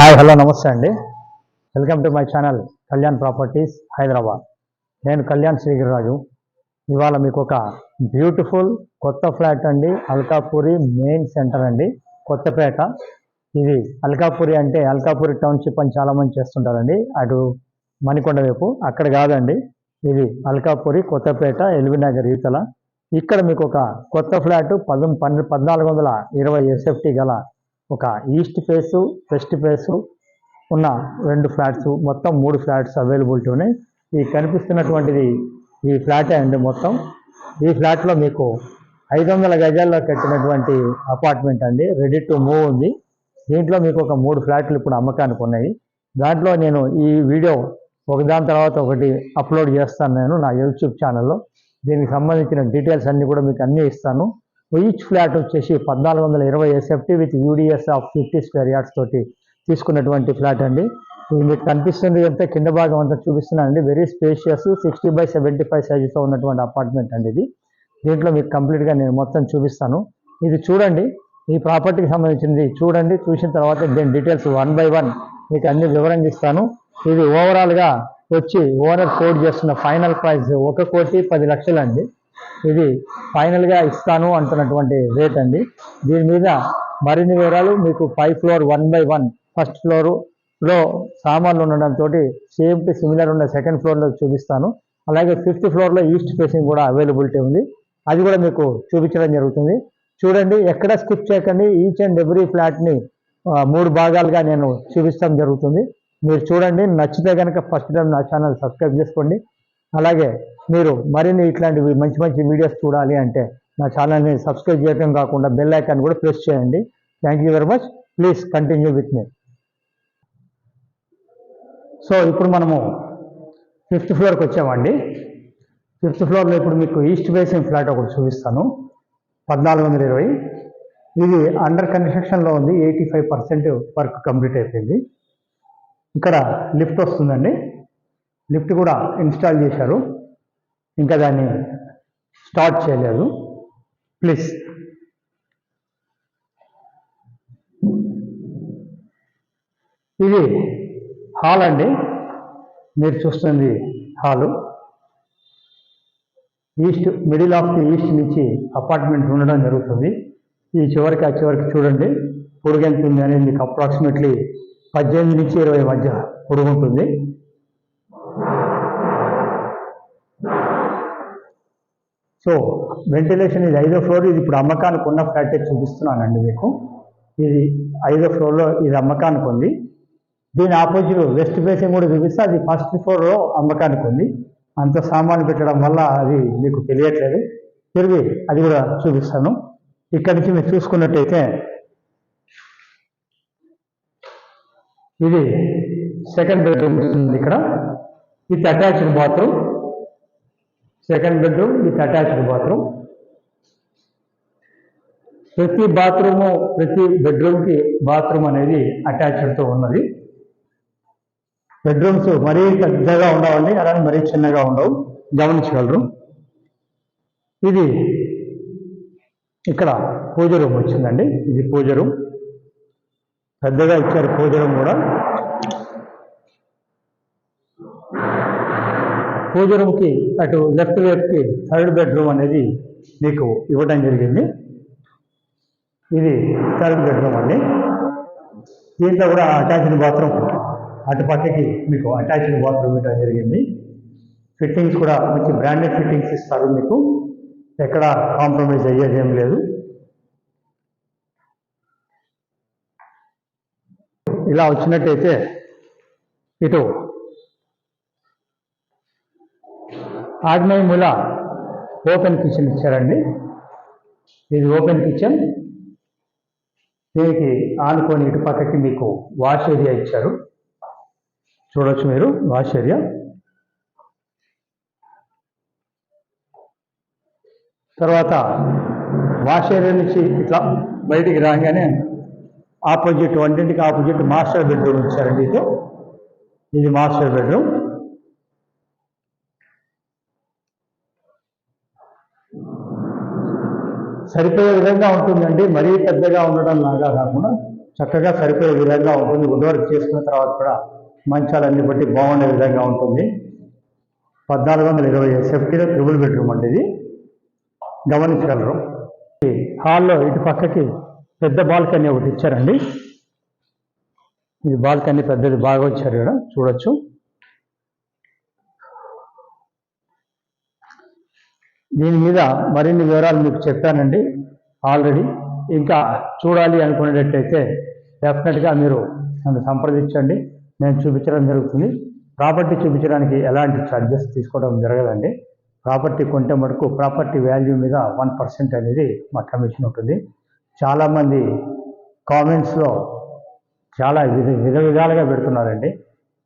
Hi hello నమస్తే అండి. Welcome to my channel Kalyan properties Hyderabad. నేను కళ్యాణ్ శ్రీగిరిరాజు. ఇవాళ మీకు ఒక బ్యూటిఫుల్ కొత్త ఫ్లాట్ అండి. అల్కాపూరి మెయిన్ సెంటర్ అండి. కొత్తపేట. ఇది అల్కాపూరి అంటే అల్కాపూరి టౌన్షిప్ అని చాలామంది చేస్తుంటారండి. అటు మణికొండ వైపు. అక్కడ కాదండి. ఇది అల్కాపూరి కొత్తపేట ఎల్బీనగర్ ఈతల ఇక్కడ మీకు ఒక కొత్త ఫ్లాట్ పదం పన్నె పద్నాలుగు వందల ఇరవై ఎస్ఎఫ్టీ గల ఒక ఈస్ట్ ఫేసు వెస్ట్ ఫేసు ఉన్న రెండు ఫ్లాట్స్ మొత్తం మూడు ఫ్లాట్స్ అవైలబిలిటీ ఉన్నాయి. ఈ కనిపిస్తున్నటువంటిది ఈ ఫ్లాటే అండి మొత్తం. ఈ ఫ్లాట్లో మీకు ఐదు వందల గజాల్లో కట్టినటువంటి అపార్ట్మెంట్ అండి. రెడీ టు మూవ్ ఉంది. దీంట్లో మీకు ఒక మూడు ఫ్లాట్లు ఇప్పుడు అమ్మకానికి ఉన్నాయి. దాంట్లో నేను ఈ వీడియో ఒకదాని తర్వాత ఒకటి అప్లోడ్ చేస్తాను నేను నా యూట్యూబ్ ఛానల్లో. దీనికి సంబంధించిన డీటెయిల్స్ అన్నీ కూడా మీకు అన్నీ ఇస్తాను. ఈచ్ ఫ్లాట్ వచ్చేసి పద్నాలుగు వందల ఇరవై SFT with UDS of fifty square yards తోటి తీసుకున్నటువంటి ఫ్లాట్ అండి. ఇది మీకు కనిపిస్తుంది అంటే కింద భాగం అంతా చూపిస్తున్నాను అండి. Very spacious sixty by seventy five సైజుతో ఉన్నటువంటి అపార్ట్మెంట్ అండి ఇది. దీంట్లో మీకు కంప్లీట్గా నేను మొత్తం చూపిస్తాను. ఇది చూడండి. ఈ ప్రాపర్టీకి సంబంధించింది చూడండి. చూసిన తర్వాత దీని డీటెయిల్స్ వన్ బై వన్ మీకు అన్ని వివరంగా ఇస్తాను. ఇది ఓవరాల్గా వచ్చి ఓనర్ కోడ్ చేస్తున్న ఫైనల్ ప్రైస్ ఒక కోటి పది లక్షలు అండి ఇది ఫైనల్గా ఇస్తాను అంటున్నటువంటి రేట్ అండి. దీని మీద మరిన్ని వివరాలు మీకు five floor one by one first ఫ్లోర్లో సామాన్లు ఉండడంతో సేమ్ టు సిమిలర్ ఉన్న సెకండ్ ఫ్లోర్లో చూపిస్తాను. అలాగే ఫిఫ్త్ ఫ్లోర్లో ఈస్ట్ ఫేసింగ్ కూడా అవైలబిలిటీ ఉంది. అది కూడా మీకు చూపించడం జరుగుతుంది. చూడండి ఎక్కడ స్కిప్ చేయకండి. ఈచ్ అండ్ ఎవ్రీ ఫ్లాట్ని మూడు భాగాలుగా నేను చూపిస్తాం జరుగుతుంది. మీరు చూడండి నచ్చితే కనుక ఫస్ట్ టైం నా ఛానల్ సబ్స్క్రైబ్ చేసుకోండి. అలాగే మీరు మరిన్ని ఇట్లాంటివి మంచి మంచి వీడియోస్ చూడాలి అంటే నా ఛానల్ని సబ్స్క్రైబ్ చేయడం కాకుండా బెల్ ఐకాన్ కూడా ప్రెస్ చేయండి. Thank you very much please continue with me so ఇప్పుడు మనము ఫిఫ్త్ ఫ్లోర్కి వచ్చామండి. ఫిఫ్త్ ఫ్లోర్లో ఇప్పుడు మీకు ఈస్ట్ బేసింగ్ ఫ్లాట్ ఒకటి చూపిస్తాను. పద్నాలుగు వందల ఇరవై. ఇది అండర్ కన్స్ట్రక్షన్లో ఉంది. Eighty five percent work complete అయిపోయింది. ఇక్కడ లిఫ్ట్ వస్తుందండి. లిఫ్ట్ కూడా ఇన్స్టాల్ చేశారు. ఇంకా దాన్ని స్టార్ట్ చేయలేదు. ప్లీజ్ ఇది హాల్ అండి. మీరు చూస్తుంది hall east middle of the east నుంచి అపార్ట్మెంట్ ఉండడం జరుగుతుంది. ఈ చివరికి ఆ చివరికి చూడండి. పొడుగు ఎంత ఉంది అనేది మీకు అప్రాక్సిమేట్లీ పద్దెనిమిది నుంచి ఇరవై మధ్య పొడుగు సో వెంటిలేషన్ ఇది ఐదో ఫ్లోర్ ఇది ఇప్పుడు అమ్మకానికి ఉన్న ఫ్లాటే చూపిస్తున్నానండి మీకు. ఇది ఐదో ఫ్లోర్లో ఇది అమ్మకానికి ఉంది. దీని ఆపోజిట్ వెస్ట్ ఫేసింగ్ కూడా చూపిస్తే అది ఫస్ట్ ఫ్లోర్లో అమ్మకానికి ఉంది. అంత సామాను పెట్టడం వల్ల అది మీకు తెలియట్లేదు. తిరిగి అది కూడా చూపిస్తాను. ఇక్కడి నుంచి మీరు చూసుకున్నట్టయితే ఇది సెకండ్ బెడ్రూమ్ ఉంది ఇక్కడ. With attached bathroom second bedroom with attached bathroom ప్రతి బాత్రూము ప్రతి బెడ్రూమ్కి బాత్రూమ్ అనేది అటాచ్డ్తో ఉన్నది. బెడ్రూమ్స్ మరీ పెద్దగా ఉండవండి అలానే మరీ చిన్నగా ఉండవు. గమనించగలరు. ఇది ఇక్కడ పూజ రూమ్ వచ్చిందండి. ఇది పూజ రూమ్. పెద్దగా ఇచ్చారు పూజ రూమ్ కూడా. పూజ రూమ్కి అటు లెఫ్ట్ వైపుకి థర్డ్ బెడ్రూమ్ అనేది మీకు ఇవ్వడం జరిగింది. ఇది థర్డ్ బెడ్రూమ్ అండి. దీంట్లో కూడా అటాచ్డ్ బాత్రూమ్ అటు పక్కకి మీకు అటాచ్డ్ బాత్రూమ్ ఇవ్వడం జరిగింది. ఫిట్టింగ్స్ కూడా మంచి బ్రాండెడ్ ఫిట్టింగ్స్ ఇస్తారు మీకు. ఎక్కడ కాంప్రమైజ్ అయ్యేది ఏం లేదు. ఇలా వచ్చినట్టయితే ఇటు ఆగ్నేయ ఓపెన్ కిచెన్ ఇచ్చారండి. ఇది ఓపెన్ కిచెన్. దీనికి ఆనుకొని ఇటు పక్కకి మీకు వాష్ ఏరియా ఇచ్చారు. చూడొచ్చు మీరు వాష్ ఏరియా. తర్వాత వాష్ ఏరియా నుంచి ఇట్లా బయటికి రాగానే ఆపోజిట్ వంటింటికి ఆపోజిట్ మాస్టర్ బెడ్రూమ్ ఇచ్చారండి. ఇది ఇది మాస్టర్ బెడ్రూమ్. సరిపోయే విధంగా ఉంటుందండి. మరీ పెద్దగా ఉండడం లాగా కాకుండా చక్కగా సరిపోయే విధంగా ఉంటుంది. వుడ్ చేసుకున్న తర్వాత కూడా మంచాలన్నీ బట్టి బాగుండే విధంగా ఉంటుంది. పద్నాలుగు వందల ఇరవై సేఫ్టీలో త్రిబుల్ బెడ్రూమ్ అండి ఇది. గమనించగలరు. హాల్లో ఇటు పక్కకి పెద్ద బాల్కనీ ఒకటి ఇచ్చారండి. ఇది బాల్కనీ పెద్దది బాగా వచ్చారు ఇక్కడ చూడొచ్చు. దీని మీద మరిన్ని వివరాలు మీకు చెప్పానండి ఆల్రెడీ. ఇంకా చూడాలి అనుకునేటట్టయితే డెఫినెట్గా మీరు నన్ను సంప్రదించండి. నేను చూపించడం జరుగుతుంది. ప్రాపర్టీ చూపించడానికి ఎలాంటి ఛార్జెస్ తీసుకోవడం జరగదండి. ప్రాపర్టీ కొంటే మటుకు ప్రాపర్టీ వాల్యూ మీద వన్ పర్సెంట్ అనేది మా కమిషన్ ఉంటుంది. చాలామంది కామెంట్స్లో చాలా విధ విధ విధాలుగా పెడుతున్నారండి.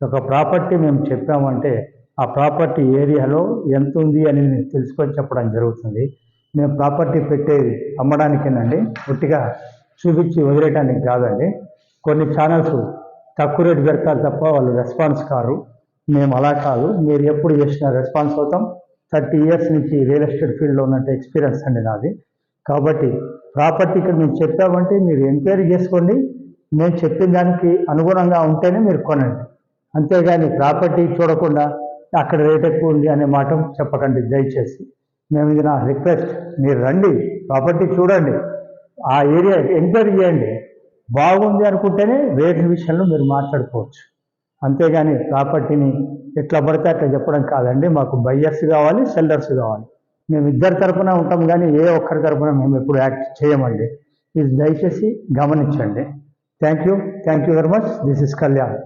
ఒక ప్రాపర్టీ మేము చెప్పామంటే ఆ ప్రాపర్టీ ఏరియాలో ఎంత ఉంది అని నేను తెలుసుకొని చెప్పడం జరుగుతుంది. మేము ప్రాపర్టీ పెట్టేది అమ్మడానికేనండి. ఒట్టిగా చూపించి వదిలేయడానికి కాదండి. కొన్ని ఛానల్స్ తక్కువ రేటు పెడతారు తప్ప వాళ్ళు రెస్పాన్స్ కారు. మేము అలా కాదు. మీరు ఎప్పుడు చేసిన రెస్పాన్స్ అవుతాం. థర్టీ ఇయర్స్ నుంచి రియల్ ఎస్టేట్ ఫీల్డ్లో ఉన్నట్టు ఎక్స్పీరియన్స్ అండి నాది. కాబట్టి ప్రాపర్టీ ఇక్కడ మేము చెప్పామంటే మీరు ఎంక్వైరీ చేసుకోండి. మేము చెప్పిన దానికి అనుగుణంగా ఉంటేనే మీరు కొనండి. అంతేగాని ప్రాపర్టీ చూడకుండా అక్కడ రేట్ ఎక్కువ ఉంది అనే మాట చెప్పకండి దయచేసి. మేము ఇది నా రిక్వెస్ట్. మీరు రండి ప్రాపర్టీ చూడండి. ఆ ఏరియా ఎంక్వైరీ చేయండి. బాగుంది అనుకుంటేనే రేట్ విషయంలో మీరు మాట్లాడుకోవచ్చు. అంతేగాని ప్రాపర్టీని ఎట్లా పడితే అట్లా చెప్పడం కాదండి. మాకు బయ్యర్స్ కావాలి సెల్లర్స్ కావాలి. మేము ఇద్దరి తరపున ఉంటాం కానీ ఏ ఒక్కరి తరపున మేము ఎప్పుడు యాక్ట్ చేయమండి. ఇది దయచేసి గమనించండి. Thank you thank you very much this is Kalyan